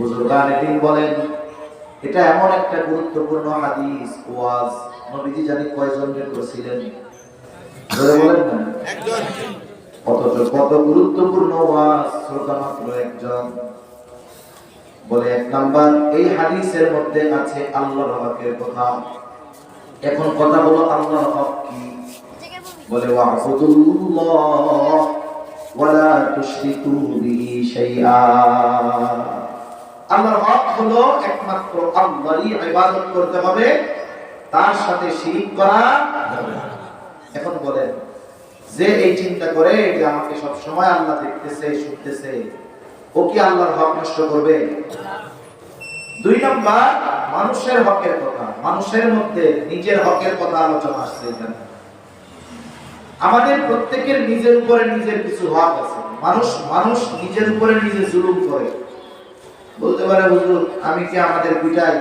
বুজুর্গানে দিন বলেন এটা এমন একটা গুরুত্বপূর্ণ হাদিস ওয়াজ। নবীজি জানি কয়জনকে করেছিলেন? বলেন না। অথচ কত গুরুত্বপূর্ণ ওয়াজ শ্রোতা মাত্র একজন। বলে এক নাম্বার এই হাদিসের মধ্যে আছে আল্লাহর হকের কথা। এখন কথা হলো আল্লাহর হক কি? বলে ওয়াবুদুল্লাহ ওয়ালা তুশরিকু বিহি শাইআ আল্লাহর হক হলো একমাত্র ইবাদত করতে হবে, তার সাথে শিরিক করা। এখন বলেন, যে এই চিন্তা করে যে আমাকে সব সময় আল্লাহ দেখতেছে, শুনতেছে, ও কি আল্লাহর হক নষ্ট করবে? দুই নম্বর, মানুষের হকের কথা, মানুষের মধ্যে নিজের হকের কথা আলোচনা আসছে এখানে। আমাদের প্রত্যেকের নিজের উপরে নিজের কিছু হক আছে। মানুষ মানুষ নিজের উপরে নিজে জুলুম করে। বলতে পারে, হুজুর, আমি কি আমাদের পিটাই?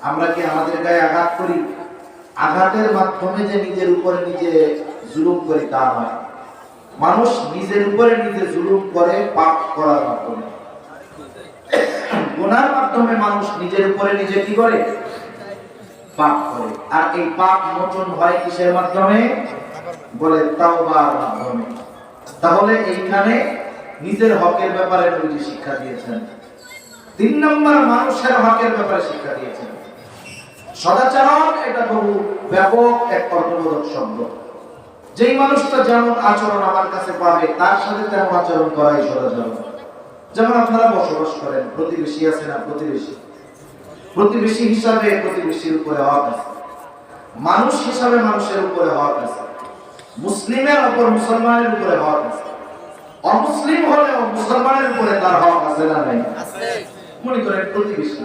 আমরা কি আমাদের গায়ে আঘাত করি? আঘাতের মাধ্যমে যে নিজের উপরে নিজে জুলুম করি, তা নয়। মানুষ নিজের উপরে নিজে জুলুম করে পাপ করার মাধ্যমে। গুনার মাধ্যমে মানুষ নিজের উপরে নিজে কি করে? পাপ করে। আর এই পাপ মোচন হয় কিসের মাধ্যমে? বলে তাওবার মাধ্যমে। তাহলে এইখানে নিজের হকের ব্যাপারে নবীজি শিক্ষা দিয়েছেন। তিন নম্বর মানুষের হকের ব্যাপারে শিক্ষা দিয়েছেন। সদাচরণ এটা বহু ব্যাপক এক অর্থবোধক শব্দ। যেই মানুষটা যেমন আচরণ আমার কাছে পাবে, তার সাথে তেমন আচরণ করাই সদাচরণ। যেমন আপনারা বসবাস করেন, প্রতিবেশী আছে না প্রতিবেশী? প্রতিবেশী হিসাবে প্রতিবেশীর উপরে হক আছে। মানুষ হিসাবে মানুষের উপরে হক আছে। মুসলিমের উপর মুসলমানের উপরে হক আছে। অমুসলিম হলেও মুসলমানের উপরে তার হক আছে না নাই? মনে করেন প্রতিবেশী।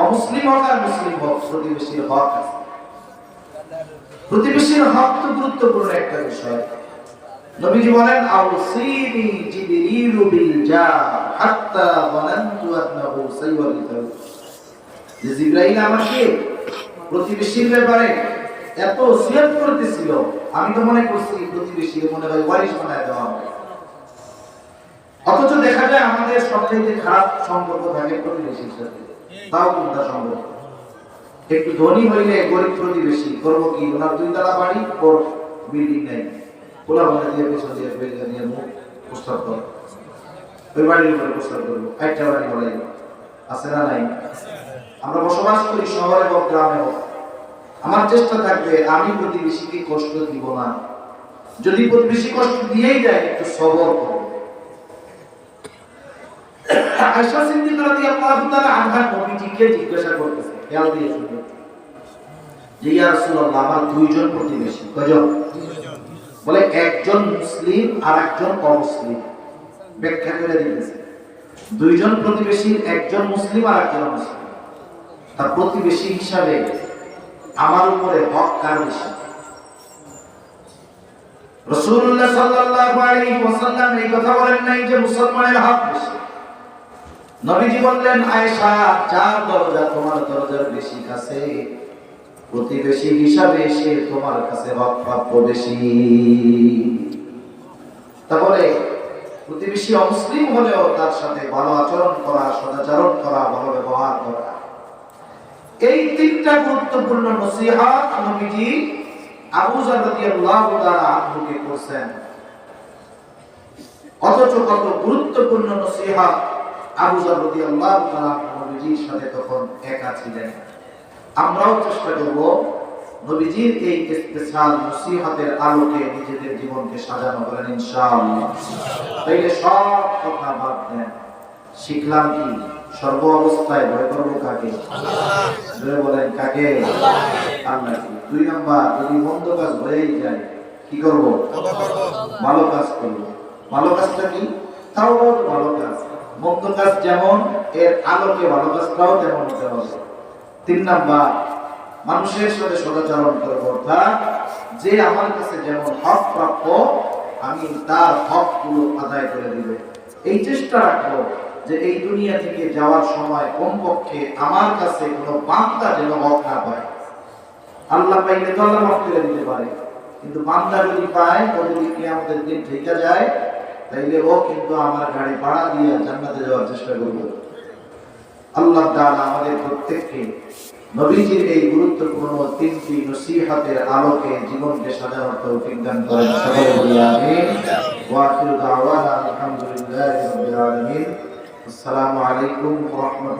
অমুসলিম হোক আর মুসলিম হোক প্রতিবেশীর হক আছে। প্রতিবেশীর হক তো গুরুত্বপূর্ণ একটা বিষয়। নবীজি বলেন আউসিনি বিল হাত্তা যে জিবরাইল আমাকে প্রতিবেশীর ব্যাপারে এত ওসিয়ত করতেছিল, আমি তো মনে করছি প্রতিবেশী মনে হয় ওয়ারিশ বানায় দেওয়া হবে। অথচ দেখা যায় আমাদের সবচেয়ে খারাপ সম্পর্ক থাকে প্রতিবেশীর সাথে তাও কোনটা সম্পর্ক একটু ধনী হইলে গরিব প্রতিবেশী, করব কি? ওনার দুই তালা বাড়ি, ওর বিল্ডিং নেই। পোলা বানা দিয়ে পেছন দিয়ে বেরিয়ে নিয়ে মুখ প্রস্তাব কর। ওই বাড়ির উপরে প্রস্তাব করব। একটা বাড়ি বলাই। আছে না নাই? আমরা বসবাস করি শহরে হোক, গ্রামে হোক। আমার চেষ্টা থাকবে, আমি প্রতিবেশীকে কষ্ট দিব না। যদি প্রতিবেশী কষ্ট দিয়েই যায় একটু সবর আয়েশা সিদ্দিকা রাদিয়াল্লাহু তাআলা আনহা জিজ্ঞাসা খেয়াল যে ইয়া রাসূলুল্লাহ, আমার দুইজন প্রতিবেশী, কয়জন? বলে, একজন মুসলিম আর একজন অমুসলিম। ব্যাখ্যা করে দিতেছে। দুইজন প্রতিবেশীর একজন মুসলিম আর একজন তার প্রতিবেশী হিসাবে আমার উপরে হক কার বেশি? রাসূলুল্লাহ সাল্লাল্লাহু আলাইহি ওয়াসাল্লাম এই কথা বলেন নাই যে মুসলমানের হক বেশি। নবীজি বললেন, আয়েশা, চার দরজা তোমার দরজার বেশি কাছে। প্রতিবেশী হিসাবে সে তোমার কাছে হক বেশি। তাহলে প্রতিবেশী অমুসলিম হলেও তার সাথে ভালো আচরণ করা, সদাচরণ করা, ভালো ব্যবহার করা। এই তিনটা গুরুত্বপূর্ণ নসিহত নবীজি আবু জার রাদিয়াল্লাহু তাআলা আনহুকে করছেন। অথচ কত গুরুত্বপূর্ণ নসিহত আবু জার রাদিয়াল্লাহু তাআলা নবীজির সাথে তখন একা ছিলেন। আমরাও চেষ্টা করব নবীজির এই স্পেশাল আলোকে নিজেদের জীবনকে সাজানো বলেন ইনশাআল্লাহ। তাইলে সব কথা বাদ দেন। শিখলাম কি? সর্ব অবস্থায় ভয় করব কাকে? বলেন, কাকে? আল্লাহ দুই নাম্বার, যদি মন্দ কাজ হয়েই যায়, কি করব? ভালো কাজ করব। ভালো কাজটা কি? তাও ভালো কাজ। মন্দ কাজ যেমন, এর আলোকে ভালো কাজটাও তেমন হতে হবে। তিন নাম্বার, মানুষের সাথে সদাচরণ করব অর্থাৎ যে আমার কাছে যেমন হক প্রাপ্য, আমি তার হকগুলো আদায় করে দিবে। এই চেষ্টা রাখব যে এই দুনিয়া থেকে যাওয়ার সময় কমপক্ষে আমার কাছে কোনো বান্দা যেন হক না পায়। আল্লাহ পাইলে তো আল্লাহ মাফ করে দিতে পারে, কিন্তু বান্দা যদি পায় ও যদি আমাদের দিন ঠিক যায় তাইলে ও কিন্তু আমার গাড়ি ভাড়া দিয়ে জান্নাতে যাওয়ার চেষ্টা করবে। আল্লাহ তাআলা আমাদের প্রত্যেককে নবীজির এই গুরুত্বপূর্ণ তিনটি নসিহাতের আলোকে জীবনকে সাজানোর তৌফিক দান করেন। সকলে বলি আমিন। ওয়া আখিরু দাওয়ানা আলহামদুলিল্লাহি রাব্বিল আলামিন। আসসালামু আলাইকুম ওয়া রাহমাতুল্লাহি।